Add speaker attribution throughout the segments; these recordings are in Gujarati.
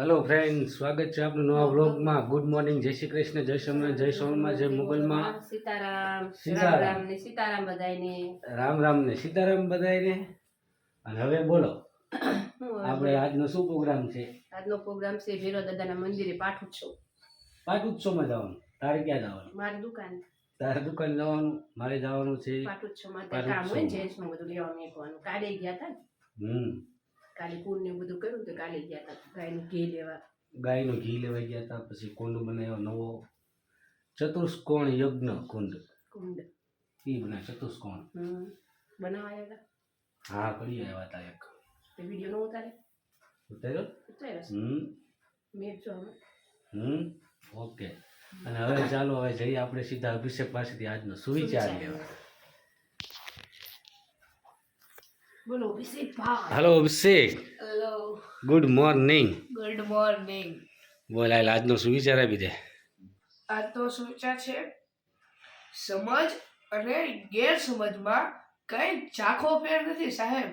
Speaker 1: હેલો ફ્રેન્ડ સ્વાગત છે આપનું નવા વ્લોગમાં. ગુડ મોર્નિંગ જય શ્રી કૃષ્ણ જય સોમનાથ જય સોમનાથ જય મુગલમાં.
Speaker 2: સીતારામ
Speaker 1: સીતારામ.
Speaker 2: રામ રામ ને સીતારામ બધાયને.
Speaker 1: રામ રામ ને સીતારામ બધાયને. અને હવે બોલો. આપણે આજનો શું પ્રોગ્રામ છે?
Speaker 2: આજનો પ્રોગ્રામ છે ભીરો દાદાના મંદિરે પાઠ ઉત્સવ
Speaker 1: પાઠ ઉત્સવમાં જવાનું. તારે ક્યાં જવાનું?
Speaker 2: મારી દુકાન.
Speaker 1: તારે દુકાન જવાનું? મારે જવાનું છે
Speaker 2: પાઠ ઉત્સવમાં કામ હોય
Speaker 1: ઉત્સવમાં.
Speaker 2: બધું લેવા મેકવાનું કાલે ગયા હતા
Speaker 1: હમ.
Speaker 2: કાલે કુંડ ને બધું કર્યું તો કાલે ગયા હતા ગાયનું ઘી લેવા.
Speaker 1: ગાયનું ઘી લેવા ગયા હતા પછી કુંડ બનાવ્યો નવો. ચતુષ્કોણ યજ્ઞ કુંડ.
Speaker 2: કુંડ.
Speaker 1: એ બનાવ્યો ચતુષ્કોણ.
Speaker 2: બનાવાયા હતા
Speaker 1: હા કરી આવ્યા હતા એક.
Speaker 2: તે વીડિયો નો ઉતારે
Speaker 1: ઉતાર્યો?
Speaker 2: ઉતાર્યો
Speaker 1: હમ.
Speaker 2: મેં જો
Speaker 1: હમ. ઓકે. અને હવે ચાલો હવે જઈએ આપણે સીધા અભિષેક પાસેથી આજનો સુવિચાર. લેવા.
Speaker 2: બોલો અભિષેક ભાઈ.
Speaker 1: હાલો Abhishek.
Speaker 2: Hello
Speaker 1: good morning
Speaker 2: good morning
Speaker 1: બોલ આયલ આજનો સુવિચાર આપી દે?
Speaker 3: આજનો સુવિચાર છે? સમજ અને ગેરસમજમાં કઈ ચાખો ફેર નથી સાહેબ.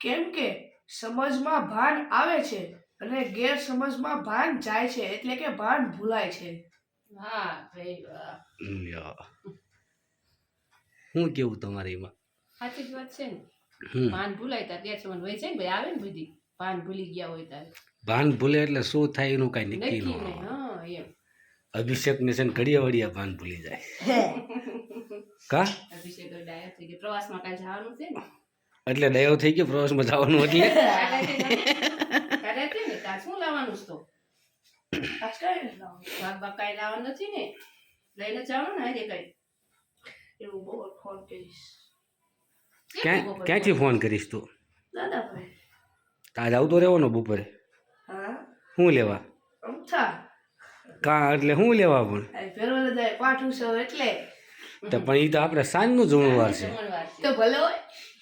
Speaker 3: કેમ કે સમજમાં ભાન આવે છે અને ગેરસમજમાં ભાન જાય છે એટલે કે ભાન ભૂલાય છે.
Speaker 2: હા ભાઈ વાહ.
Speaker 1: શું કેવું તમારી એમાં?
Speaker 2: સાચી જ વાત છે ને.
Speaker 1: હમ.
Speaker 2: પાન ભૂલાય તાર ત્યાં સમજ હોય છે ને ભાઈ આવે ને બધી. ભાન ભૂલી ગયા હોય તારે
Speaker 1: ભાન ભૂલે એટલે શું થાય એનું કાંઈ નક્કી ન
Speaker 2: નહીં હા એમ.
Speaker 1: અભિષેક ને છે ને ઘડિયા વડિયા ભાન ભૂલી જાય. કા?
Speaker 2: અભિષેક ડાયો થઈ ગયો. પ્રવાસમાં કાંઈ જવાનું છે ને?
Speaker 1: એટલે દયો થઈ ગયો પ્રવાસમાં જવાનું એટલે?
Speaker 2: તારે છે ને. તાર શું લાવવાનું છે તો. ભાગ ભાગ કાંઈ લાવવાનું નથી ને? લઈને જવાનું ને આજે કઈ?
Speaker 3: એવું બહુ ફોન કરીશ
Speaker 1: ક્યાં ક્યાંથી ફોન કરીશ તું?
Speaker 3: દાદાભાઈ.
Speaker 1: આવતો રહેવાનો બપોરે? શું લેવા? કા એટલે શું લેવા પણ?
Speaker 3: એટલે.
Speaker 1: તો પણ એ તો આપણે સાંજનું જમણવાર છે.
Speaker 2: છે.
Speaker 3: તો ભલે હોય.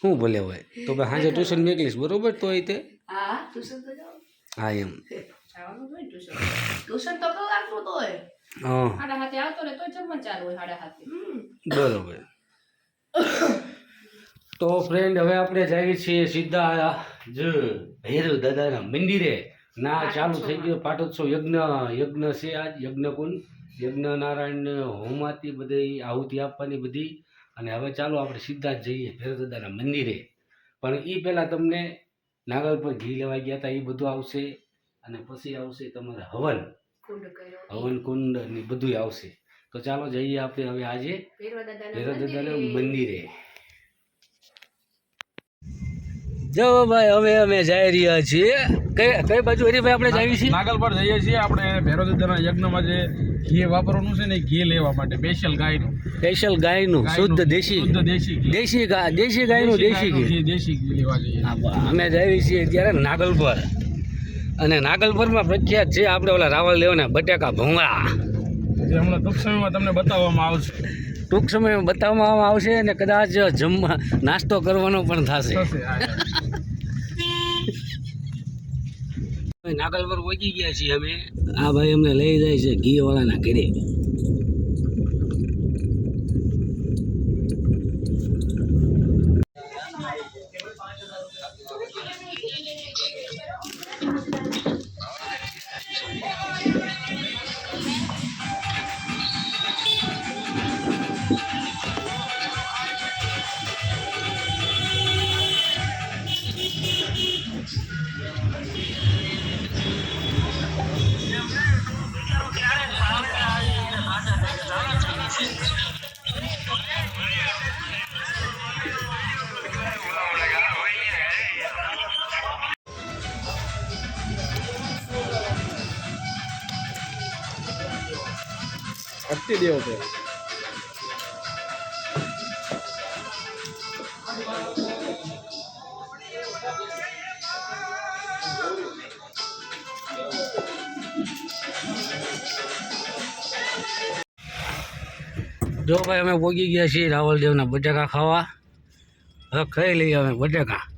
Speaker 1: શું ભલે હોય? તો ભાઈ સાંજે ટ્યુશન નીકળીશ બરોબર? તો એ તે?
Speaker 3: હા
Speaker 1: એમ. બરોબર. તો ફ્રેન્ડ હવે આપણે જઈએ છીએ સીધા જ ભૈરવ દાદાના મંદિરે. ના ચાલુ થઈ ગયો પાટોત્સવ. યજ્ઞ યજ્ઞ છે આજ યજ્ઞ કુંડ યજ્ઞ નારાયણ હોમાતી બધી આહુતિ આપવાની બધી. અને હવે ચાલો આપણે સીધા જ જઈએ ભૈરવ દાદાના મંદિરે. પણ એ પહેલાં તમને નાગલ પર ઘી લેવા ગયા હતા એ બધું આવશે. અને પછી આવશે તમારે હવન. હવન કુંડ ને બધું આવશે. તો ચાલો જઈએ આપણે હવે આજે
Speaker 2: ભૈરવ દાદાના મંદિરે.
Speaker 1: મંદિરે જો ભાઈ હવે અમે જઈ રહ્યા છીએ. કઈ કઈ બાજુ હરીભાઈ આપણે જઈએ છીએ?
Speaker 4: નાગલ પર જઈએ છીએ. આપણે ભૈરવદાદાના યજ્ઞમાં જે ઘી વાપરવાનું છે ને ઘી લેવા માટે સ્પેશિયલ ગાયનું.
Speaker 1: સ્પેશિયલ ગાયનું શુદ્ધ દેશી
Speaker 4: શુદ્ધ દેશી
Speaker 1: દેશી ગા દેશી ગાયનું દેશી ઘી.
Speaker 4: દેશી ઘી લેવા જઈએ.
Speaker 1: અમે જઈએ છીએ અત્યારે નાગલપર. અને નાગલપરમાં પ્રખ્યાત છે આપણે ઓલા રાવલ દેવના બટાકા ભૂંગળા.
Speaker 4: જે હમણાં ટૂંક સમયમાં તમને બતાવવામાં આવશે.
Speaker 1: ટૂંક સમયમાં બતાવવામાં આવશે અને કદાચ જમવા નાસ્તો કરવાનો પણ થશે.
Speaker 4: થશે હા, હા.
Speaker 1: નાગલ પર પહોંચી ગયા છીએ અમે. આ ભાઈ અમને લઈ જાય છે ઘી વાળાના ઘરે.
Speaker 4: અતિદેવ છે
Speaker 1: જો ભાઈ અમે પહોંચી ગયા છીએ રાવલદેવના બટાકા ખાવા હવે ખાઈ લઈએ અમે બટાકા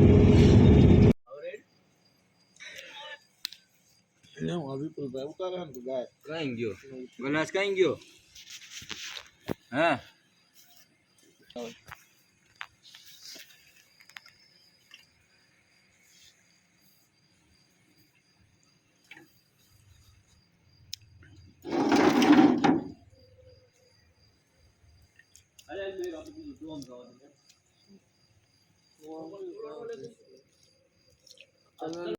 Speaker 5: ને હું વિપુલભાઈ ઉતારે ને તો ગાય.
Speaker 6: કઈ ગયો? ગલાસ કઈ ગયો? હા. Thank you.